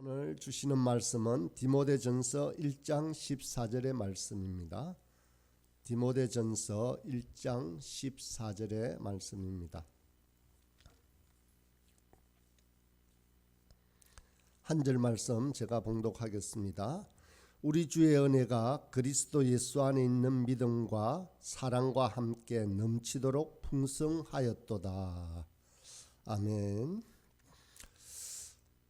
오늘 주시는 말씀은 디모데전서 1장 14절의 말씀입니다. 디모데전서 1장 14절의 말씀입니다. 한 절 말씀 제가 봉독하겠습니다. 우리 주의 은혜가 그리스도 예수 안에 있는 믿음과 사랑과 함께 넘치도록 풍성하였도다. 아멘.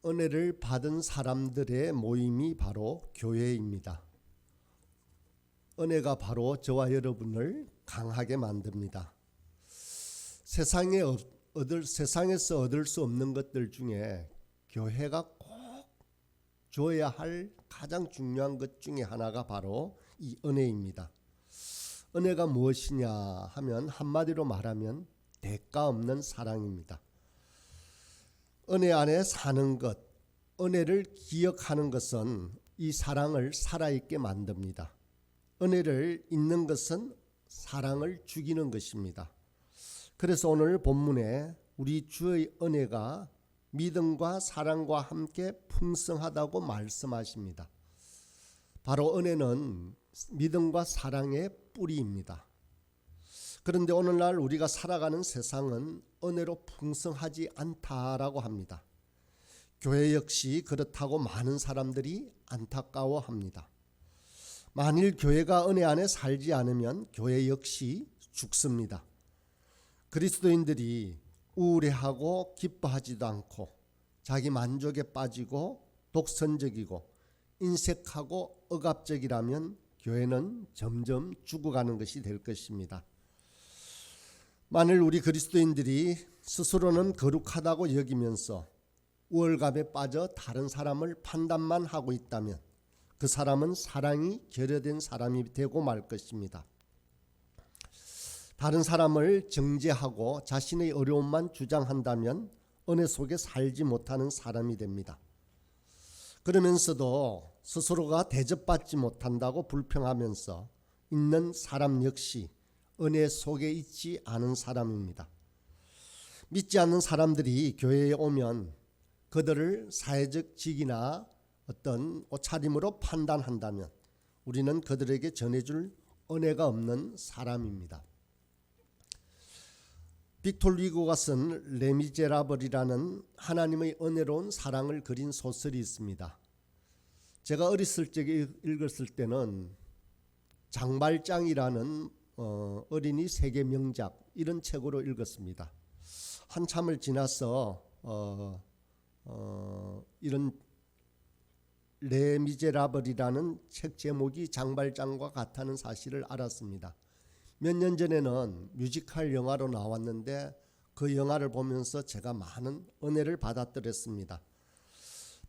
은혜를 받은 사람들의 모임이 바로 교회입니다. 은혜가 바로 저와 여러분을 강하게 만듭니다. 세상에 얻- 얻을 세상에서 얻을 수 없는 것들 중에 교회가 꼭 줘야 할 가장 중요한 것 중에 하나가 바로 이 은혜입니다. 은혜가 무엇이냐 하면 한마디로 말하면 대가 없는 사랑입니다. 은혜 안에 사는 것, 은혜를 기억하는 것은 이 사랑을 살아있게 만듭니다. 은혜를 잊는 것은 사랑을 죽이는 것입니다. 그래서 오늘 본문에 우리 주의 은혜가 믿음과 사랑과 함께 풍성하다고 말씀하십니다. 바로 은혜는 믿음과 사랑의 뿌리입니다. 그런데 오늘날 우리가 살아가는 세상은 은혜로 풍성하지 않다라고 합니다. 교회 역시 그렇다고 많은 사람들이 안타까워합니다. 만일 교회가 은혜 안에 살지 않으면 교회 역시 죽습니다. 그리스도인들이 우울해하고 기뻐하지도 않고 자기 만족에 빠지고 독선적이고 인색하고 억압적이라면 교회는 점점 죽어가는 것이 될 것입니다. 만일 우리 그리스도인들이 스스로는 거룩하다고 여기면서 우월감에 빠져 다른 사람을 판단만 하고 있다면 그 사람은 사랑이 결여된 사람이 되고 말 것입니다. 다른 사람을 정죄하고 자신의 어려움만 주장한다면 은혜 속에 살지 못하는 사람이 됩니다. 그러면서도 스스로가 대접받지 못한다고 불평하면서 있는 사람 역시 은혜 속에 있지 않은 사람입니다. 믿지 않는 사람들이 교회에 오면 그들을 사회적 직이나 어떤 옷차림으로 판단한다면 우리는 그들에게 전해줄 은혜가 없는 사람입니다. 빅톨 리고가 쓴 레미제라블이라는 하나님의 은혜로운 사랑을 그린 소설이 있습니다. 제가 어렸을 적에 읽었을 때는 장발장이라는 어, 어린이 세계 명작 이런 책으로 읽었습니다. 한참을 지나서 어, 어, 이런 레미제라블이라는 책 제목이 장발장과 같다는 사실을 알았습니다. 몇 년 전에는 뮤지컬 영화로 나왔는데 그 영화를 보면서 제가 많은 은혜를 받았더랬습니다.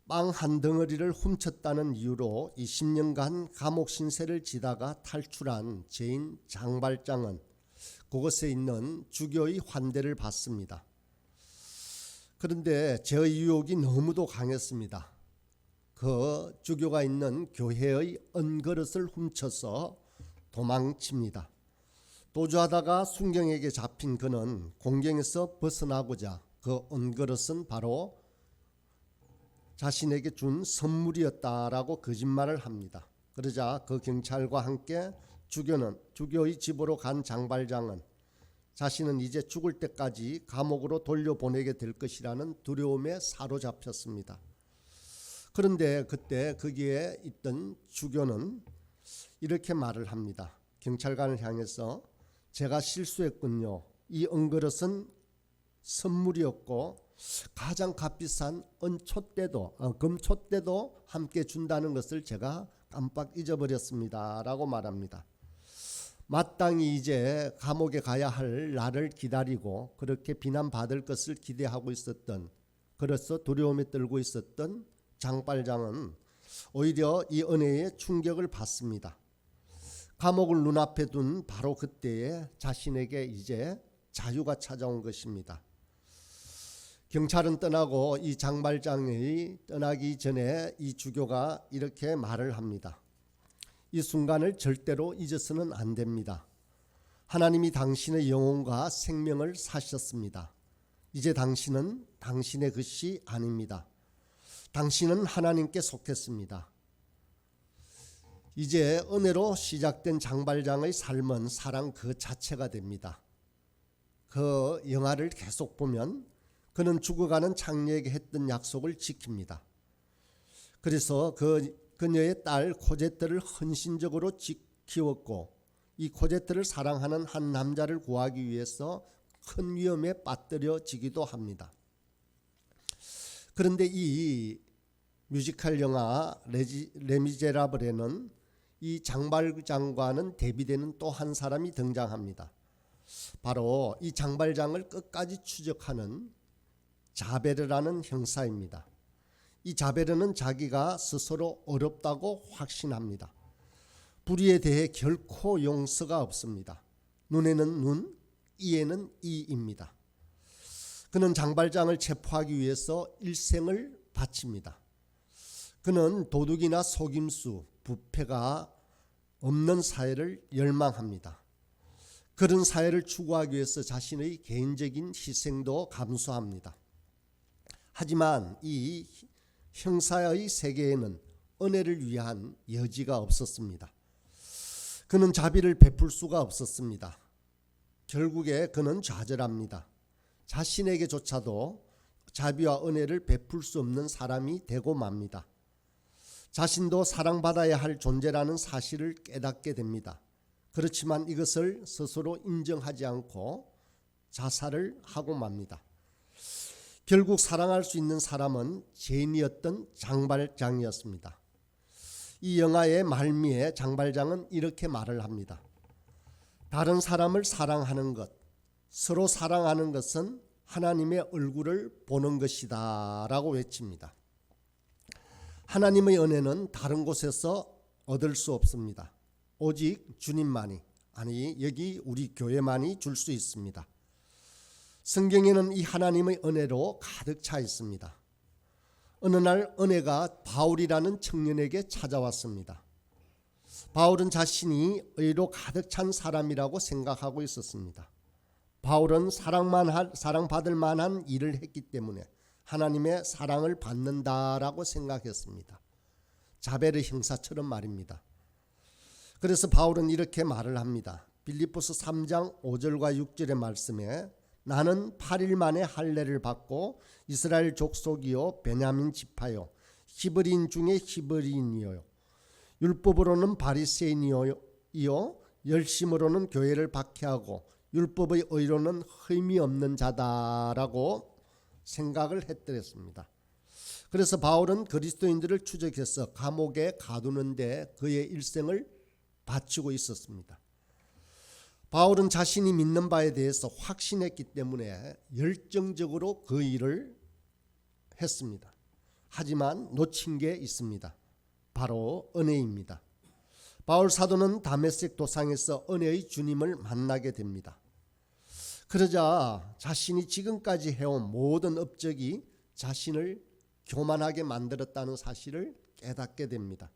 빵 한 덩어리를 훔쳤다는 이유로 20년간 감옥 신세를 지다가 탈출한 죄인 장발장은 그곳에 있는 주교의 환대를 받습니다. 그런데 제 유혹이 너무도 강했습니다. 그 주교가 있는 교회의 은그릇을 훔쳐서 도망칩니다. 도주하다가 순경에게 잡힌 그는 공경에서 벗어나고자 그 은그릇은 바로 자신에게 준 선물이었다라고 거짓말을 합니다. 그러자 그 경찰과 함께 주교는 주교의 집으로 간 장발장은 자신은 이제 죽을 때까지 감옥으로 돌려보내게 될 것이라는 두려움에 사로잡혔습니다. 그런데 그때 거기에 있던 주교는 이렇게 말을 합니다. 경찰관을 향해서 제가 실수했군요. 이 은그릇은 선물이었고 가장 값비싼 은촛대도 어, 금촛대도 함께 준다는 것을 제가 깜빡 잊어버렸습니다라고 말합니다. 마땅히 이제 감옥에 가야 할 나를 기다리고 그렇게 비난받을 것을 기대하고 있었던 그래서 두려움에 떨고 있었던 장발장은 오히려 이 은혜에 충격을 받습니다. 감옥을 눈앞에 둔 바로 그때에 자신에게 이제 자유가 찾아온 것입니다. 경찰은 떠나고 이 장발장이 떠나기 전에 이 주교가 이렇게 말을 합니다. 이 순간을 절대로 잊어서는 안 됩니다. 하나님이 당신의 영혼과 생명을 사셨습니다. 이제 당신은 당신의 것이 아닙니다. 당신은 하나님께 속했습니다. 이제 은혜로 시작된 장발장의 삶은 사랑 그 자체가 됩니다. 그 영화를 계속 보면 그는 죽어가는 장녀에게 했던 약속을 지킵니다. 그래서 그 그녀의 딸 코제트를 헌신적으로 지- 키웠고 이 코제트를 사랑하는 한 남자를 구하기 위해서 큰 위험에 빠뜨려지기도 합니다. 그런데 이 뮤지컬 영화 레지, 레미제라블에는 이 장발장과는 대비되는 또 한 사람이 등장합니다. 바로 이 장발장을 끝까지 추적하는 자베르라는 형사입니다. 이 자베르는 자기가 스스로 어렵다고 확신합니다. 불의에 대해 결코 용서가 없습니다. 눈에는 눈, 이에는 이입니다. 그는 장발장을 체포하기 위해서 일생을 바칩니다. 그는 도둑이나 속임수, 부패가 없는 사회를 열망합니다. 그런 사회를 추구하기 위해서 자신의 개인적인 희생도 감수합니다. 하지만 이 형사의 세계에는 은혜를 위한 여지가 없었습니다. 그는 자비를 베풀 수가 없었습니다. 결국에 그는 좌절합니다. 자신에게조차도 자비와 은혜를 베풀 수 없는 사람이 되고 맙니다. 자신도 사랑받아야 할 존재라는 사실을 깨닫게 됩니다. 그렇지만 이것을 스스로 인정하지 않고 자살을 하고 맙니다. 결국 사랑할 수 있는 사람은 죄인이었던 장발장이었습니다. 이 영화의 말미에 장발장은 이렇게 말을 합니다. 다른 사람을 사랑하는 것, 서로 사랑하는 것은 하나님의 얼굴을 보는 것이다 라고 외칩니다. 하나님의 은혜는 다른 곳에서 얻을 수 없습니다. 오직 주님만이 아니 여기 우리 교회만이 줄 수 있습니다. 성경에는 이 하나님의 은혜로 가득 차 있습니다. 어느 날 은혜가 바울이라는 청년에게 찾아왔습니다. 바울은 자신이 의로 가득 찬 사람이라고 생각하고 있었습니다. 바울은 사랑만 할, 사랑받을 만한 일을 했기 때문에 하나님의 사랑을 받는다라고 생각했습니다. 자베르 형사처럼 말입니다. 그래서 바울은 이렇게 말을 합니다. 빌립보서 3장 5절과 6절의 말씀에 나는 8일 만에 할례를 받고 이스라엘 족속이요 베냐민 지파요 히브리인 중에 히브리인이요 율법으로는 바리새인이요 열심으로는 교회를 박해하고 율법의 의로는 흠이 없는 자다라고 생각을 했더랬습니다. 그래서 바울은 그리스도인들을 추적해서 감옥에 가두는데 그의 일생을 바치고 있었습니다. 바울은 자신이 믿는 바에 대해서 확신했기 때문에 열정적으로 그 일을 했습니다. 하지만 놓친 게 있습니다. 바로 은혜입니다. 바울 사도는 다메섹 도상에서 은혜의 주님을 만나게 됩니다. 그러자 자신이 지금까지 해온 모든 업적이 자신을 교만하게 만들었다는 사실을 깨닫게 됩니다.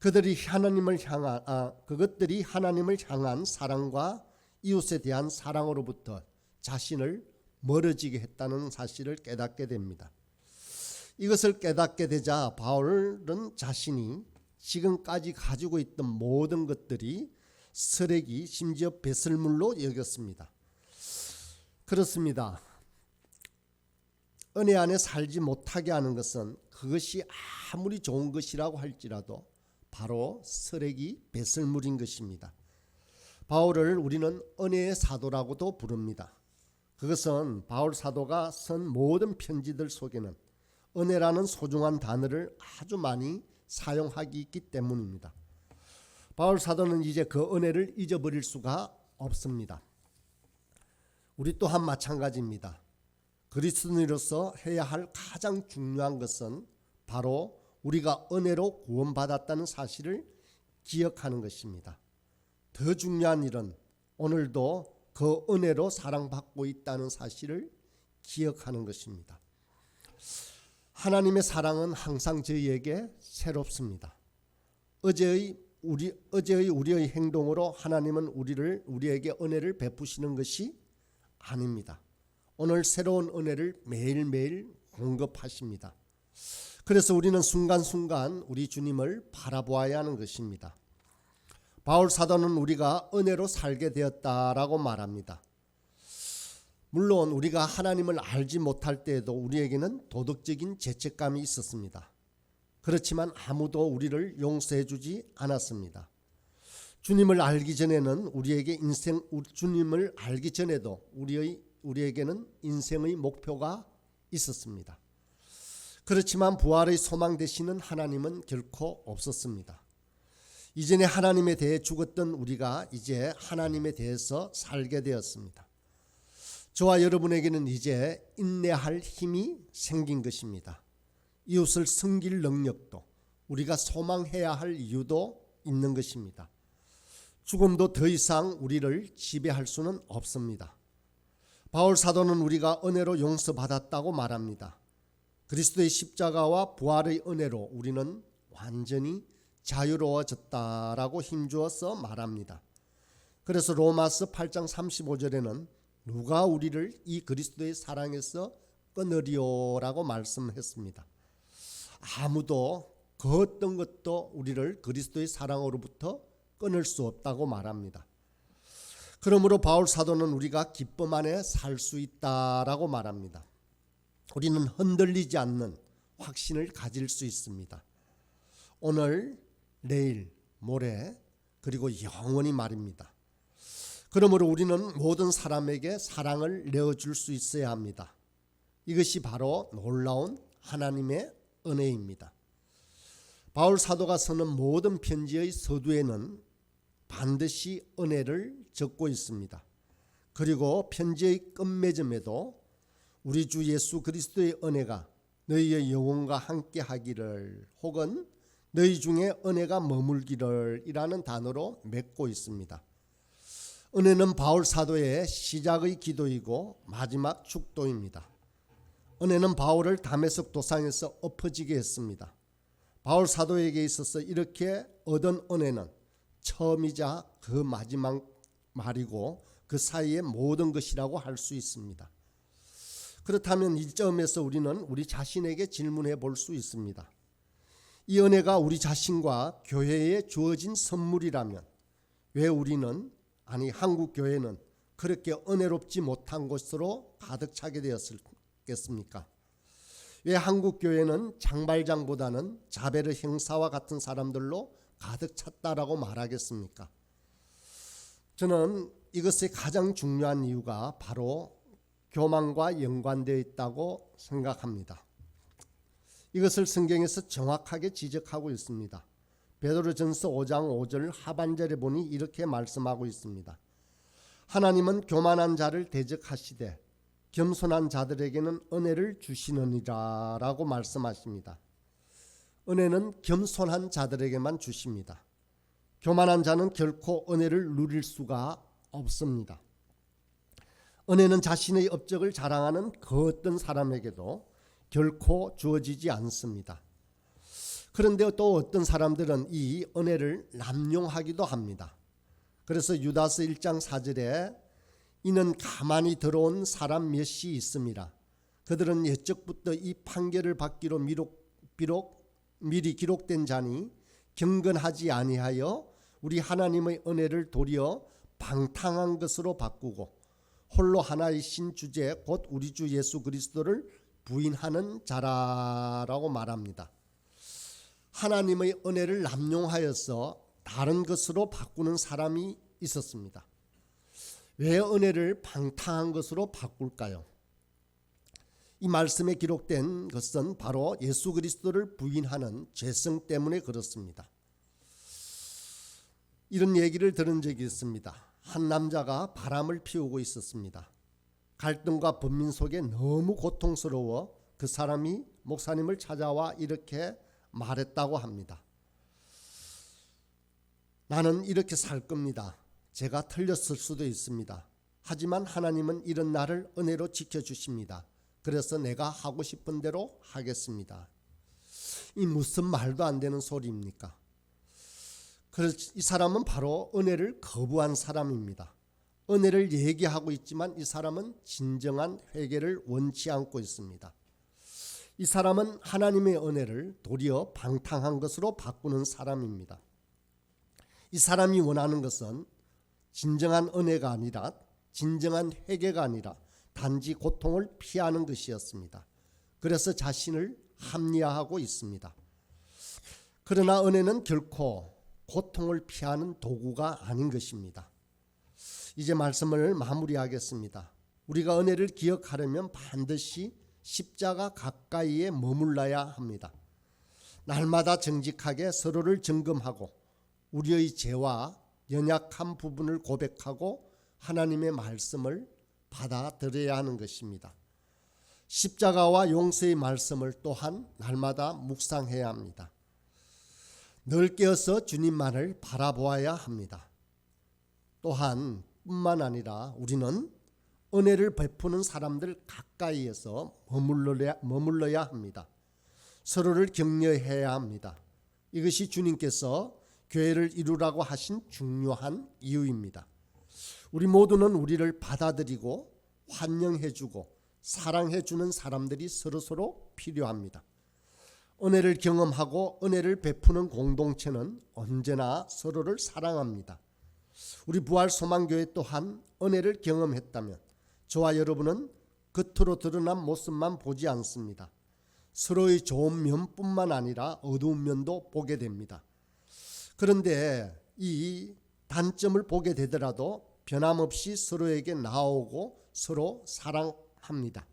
그들이 하나님을 향한 아, 그것들이 하나님을 향한 사랑과 이웃에 대한 사랑으로부터 자신을 멀어지게 했다는 사실을 깨닫게 됩니다. 이것을 깨닫게 되자 바울은 자신이 지금까지 가지고 있던 모든 것들이 쓰레기 심지어 배설물로 여겼습니다. 그렇습니다. 은혜 안에 살지 못하게 하는 것은 그것이 아무리 좋은 것이라고 할지라도 바로 쓰레기 배설물인 것입니다. 바울을 우리는 은혜의 사도라고도 부릅니다. 그것은 바울 사도가 쓴 모든 편지들 속에는 은혜라는 소중한 단어를 아주 많이 사용하기 있기 때문입니다. 바울 사도는 이제 그 은혜를 잊어버릴 수가 없습니다. 우리 또한 마찬가지입니다. 그리스도인으로서 해야 할 가장 중요한 것은 바로 우리가 은혜로 구원받았다는 사실을 기억하는 것입니다. 더 중요한 일은 오늘도 그 은혜로 사랑받고 있다는 사실을 기억하는 것입니다. 하나님의 사랑은 항상 저희에게 새롭습니다. 어제의 우리 어제의 우리의 행동으로 하나님은 우리를 우리에게 은혜를 베푸시는 것이 아닙니다. 오늘 새로운 은혜를 매일매일 공급하십니다. 그래서 우리는 순간순간 우리 주님을 바라보아야 하는 것입니다. 바울 사도는 우리가 은혜로 살게 되었다라고 말합니다. 물론 우리가 하나님을 알지 못할 때에도 우리에게는 도덕적인 죄책감이 있었습니다. 그렇지만 아무도 우리를 용서해 주지 않았습니다. 주님을 알기 전에는 우리에게 인생 주님을 알기 전에도 우리의 우리에게는 인생의 목표가 있었습니다. 그렇지만 부활의 소망 되시는 하나님은 결코 없었습니다. 이전에 하나님에 대해 죽었던 우리가 이제 하나님에 대해서 살게 되었습니다. 저와 여러분에게는 이제 인내할 힘이 생긴 것입니다. 이웃을 섬길 능력도 우리가 소망해야 할 이유도 있는 것입니다. 죽음도 더 이상 우리를 지배할 수는 없습니다. 바울 사도는 우리가 은혜로 용서받았다고 말합니다. 그리스도의 십자가와 부활의 은혜로 우리는 완전히 자유로워졌다라고 힘주어서 말합니다. 그래서 로마서 8장 35절에는 누가 우리를 이 그리스도의 사랑에서 끊으리오라고 말씀했습니다. 아무도 그 어떤 것도 우리를 그리스도의 사랑으로부터 끊을 수 없다고 말합니다. 그러므로 바울 사도는 우리가 기쁨 안에 살 수 있다라고 말합니다. 우리는 흔들리지 않는 확신을 가질 수 있습니다. 오늘, 내일, 모레, 그리고 영원히 말입니다. 그러므로 우리는 모든 사람에게 사랑을 내어줄 수 있어야 합니다. 이것이 바로 놀라운 하나님의 은혜입니다. 바울 사도가 쓰는 모든 편지의 서두에는 반드시 은혜를 적고 있습니다. 그리고 편지의 끝맺음에도 우리 주 예수 그리스도의 은혜가 너희의 영혼과 함께 하기를 혹은 너희 중에 은혜가 머물기를 이라는 단어로 맺고 있습니다. 은혜는 바울 사도의 시작의 기도이고 마지막 축도입니다. 은혜는 바울을 담에석 도상에서 엎어지게 했습니다. 바울 사도에게 있어서 이렇게 얻은 은혜는 처음이자 그 마지막 말이고 그 사이의 모든 것이라고 할 수 있습니다. 그렇다면 이 점에서 우리는 우리 자신에게 질문해 볼 수 있습니다. 이 은혜가 우리 자신과 교회에 주어진 선물이라면 왜 우리는 아니 한국 교회는 그렇게 은혜롭지 못한 것으로 가득 차게 되었겠습니까? 왜 한국 교회는 장발장보다는 자베르 행사와 같은 사람들로 가득 찼다라고 말하겠습니까? 저는 이것의 가장 중요한 이유가 바로 교만과 연관되어 있다고 생각합니다. 이것을 성경에서 정확하게 지적하고 있습니다. 베드로전서 5장 5절 하반절에 보니 이렇게 말씀하고 있습니다. 하나님은 교만한 자를 대적하시되 겸손한 자들에게는 은혜를 주시느니라라고 말씀하십니다. 은혜는 겸손한 자들에게만 주십니다. 교만한 자는 결코 은혜를 누릴 수가 없습니다. 은혜는 자신의 업적을 자랑하는 그 어떤 사람에게도 결코 주어지지 않습니다. 그런데 또 어떤 사람들은 이 은혜를 남용하기도 합니다. 그래서 유다스 1장 4절에 이는 가만히 들어온 사람 몇이 있습니다. 그들은 옛적부터 이 판결을 받기로 미록, 비록 미리 기록된 자니 경건하지 아니하여 우리 하나님의 은혜를 도리어 방탕한 것으로 바꾸고 홀로 하나이신 주제 곧 우리 주 예수 그리스도를 부인하는 자라라고 말합니다. 하나님의 은혜를 남용하여서 다른 것으로 바꾸는 사람이 있었습니다. 왜 은혜를 방탕한 것으로 바꿀까요? 이 말씀에 기록된 것은 바로 예수 그리스도를 부인하는 죄성 때문에 그렇습니다. 이런 얘기를 들은 적이 있습니다. 한 남자가 바람을 피우고 있었습니다. 갈등과 번민 속에 너무 고통스러워 그 사람이 목사님을 찾아와 이렇게 말했다고 합니다. 나는 이렇게 살 겁니다. 제가 틀렸을 수도 있습니다. 하지만 하나님은 이런 나를 은혜로 지켜주십니다. 그래서 내가 하고 싶은 대로 하겠습니다. 이 무슨 말도 안 되는 소리입니까? 이 사람은 바로 은혜를 거부한 사람입니다. 은혜를 얘기하고 있지만 이 사람은 진정한 회개를 원치 않고 있습니다. 이 사람은 하나님의 은혜를 도리어 방탕한 것으로 바꾸는 사람입니다. 이 사람이 원하는 것은 진정한 은혜가 아니라 진정한 회개가 아니라 단지 고통을 피하는 것이었습니다. 그래서 자신을 합리화하고 있습니다. 그러나 은혜는 결코 고통을 피하는 도구가 아닌 것입니다. 이제 말씀을 마무리하겠습니다. 우리가 은혜를 기억하려면 반드시 십자가 가까이에 머물러야 합니다. 날마다 정직하게 서로를 점검하고 우리의 죄와 연약한 부분을 고백하고 하나님의 말씀을 받아들여야 하는 것입니다. 십자가와 용서의 말씀을 또한 날마다 묵상해야 합니다. 늘 깨어서 주님만을 바라보아야 합니다. 또한 뿐만 아니라 우리는 은혜를 베푸는 사람들 가까이에서 머물러야, 머물러야 합니다. 서로를 격려해야 합니다. 이것이 주님께서 교회를 이루라고 하신 중요한 이유입니다. 우리 모두는 우리를 받아들이고 환영해주고 사랑해주는 사람들이 서로서로 필요합니다. 은혜를 경험하고 은혜를 베푸는 공동체는 언제나 서로를 사랑합니다. 우리 부활 소망교회 또한 은혜를 경험했다면 저와 여러분은 겉으로 드러난 모습만 보지 않습니다. 서로의 좋은 면뿐만 아니라 어두운 면도 보게 됩니다. 그런데 이 단점을 보게 되더라도 변함없이 서로에게 나오고 서로 사랑합니다.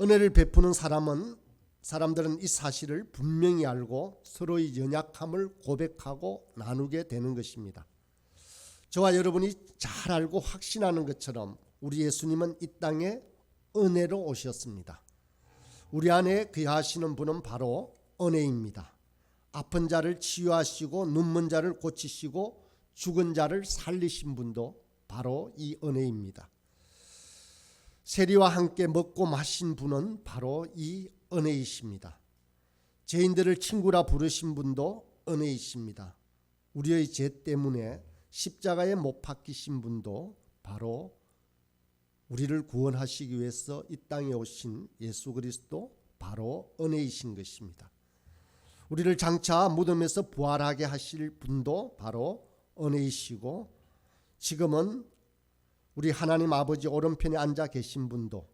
은혜를 베푸는 사람은 사람들은 이 사실을 분명히 알고 서로의 연약함을 고백하고 나누게 되는 것입니다. 저와 여러분이 잘 알고 확신하는 것처럼 우리 예수님은 이 땅에 은혜로 오셨습니다. 우리 안에 귀하시는 분은 바로 은혜입니다. 아픈 자를 치유하시고 눈먼 자를 고치시고 죽은 자를 살리신 분도 바로 이 은혜입니다. 세리와 함께 먹고 마신 분은 바로 이 은혜이십니다. 죄인들을 친구라 부르신 분도 은혜이십니다. 우리의 죄 때문에 십자가에 못 박히신 분도 바로 우리를 구원하시기 위해서 이 땅에 오신 예수 그리스도 바로 은혜이신 것입니다. 우리를 장차 무덤에서 부활하게 하실 분도 바로 은혜이시고 지금은 우리 하나님 아버지 오른편에 앉아 계신 분도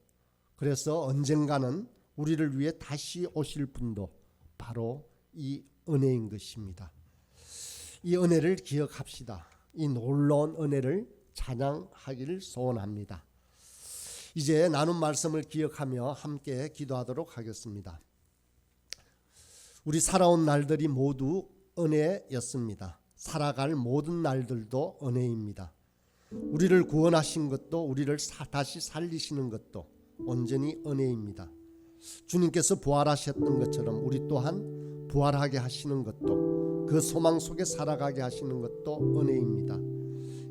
그래서 언젠가는 우리를 위해 다시 오실 분도 바로 이 은혜인 것입니다. 이 은혜를 기억합시다. 이 놀라운 은혜를 찬양하기를 소원합니다. 이제 나눈 말씀을 기억하며 함께 기도하도록 하겠습니다. 우리 살아온 날들이 모두 은혜였습니다. 살아갈 모든 날들도 은혜입니다. 우리를 구원하신 것도 우리를 사, 다시 살리시는 것도 온전히 은혜입니다. 주님께서 부활하셨던 것처럼 우리 또한 부활하게 하시는 것도 그 소망 속에 살아가게 하시는 것도 은혜입니다.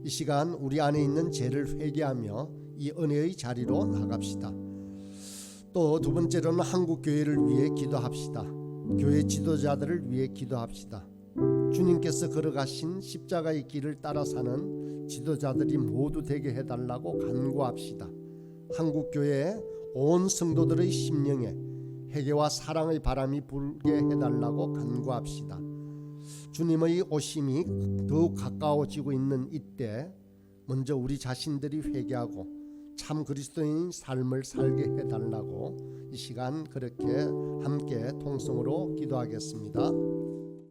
이 시간 우리 안에 있는 죄를 회개하며 이 은혜의 자리로 나갑시다. 또 두 번째로는 한국 교회를 위해 기도합시다. 교회 지도자들을 위해 기도합시다. 주님께서 걸어가신 십자가의 길을 따라 사는 지도자들이 모두 되게 해달라고 간구합시다. 한국 교회에 온 성도들의 심령에 회개와 사랑의 바람이 불게 해달라고 간구합시다. 주님의 오심이 더욱 가까워지고 있는 이때 먼저 우리 자신들이 회개하고 참 그리스도인 삶을 살게 해달라고 이 시간 그렇게 함께 통성으로 기도하겠습니다.